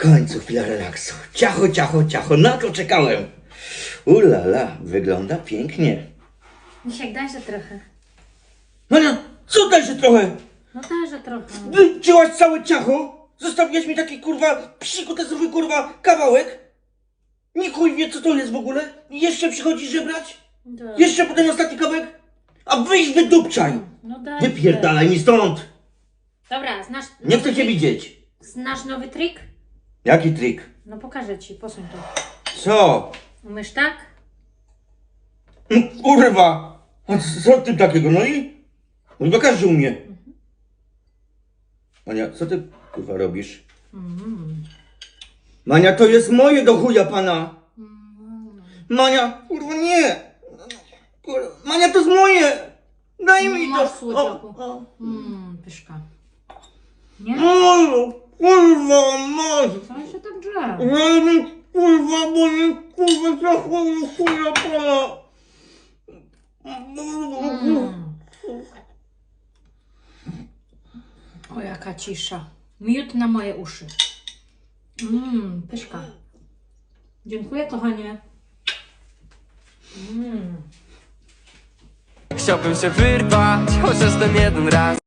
końcu chwila relaksu. Ciacho, ciacho, ciacho, na to czekałem. Ulala, wygląda pięknie. Misiek, daj się trochę. Mania, co daj się trochę? No daj się trochę. Wycięłaś całe ciacho? Zostawiłaś mi taki kurwa psikutesowy kurwa kawałek? Nie chuj wie co to jest w ogóle? Jeszcze przychodzisz żebrać? Daj. Jeszcze potem ostatni kawałek? A wyjść wydupczaj! No daj. Wypierdalaj mi stąd! Dobra, znasz... Nie chcę cię widzieć. Znasz nowy trik? Jaki trik? No pokażę ci, posuń to. Co? Umiesz tak? No, kurwa! A co ty takiego? No i? Chyba każdy umie. Mania, co ty kurwa robisz? Mm. Mania, to jest moje do chuja pana! Mm. Mania, kurwa nie! Kurwa, Mania, to jest moje! Daj mi to! Masz, słodziaku. O, o. Mm, pyszka. Nie? Moje, kurwa, masz! Co się tak drze? Mi kurwa, bo nie kurwa zachowu chuja pana! Mm. O, jaka cisza. Miód na moje uszy. Mmm, pyszka. Dziękuję, kochanie. Mmm. Chciałbym się wyrwać, chociaż ten jeden raz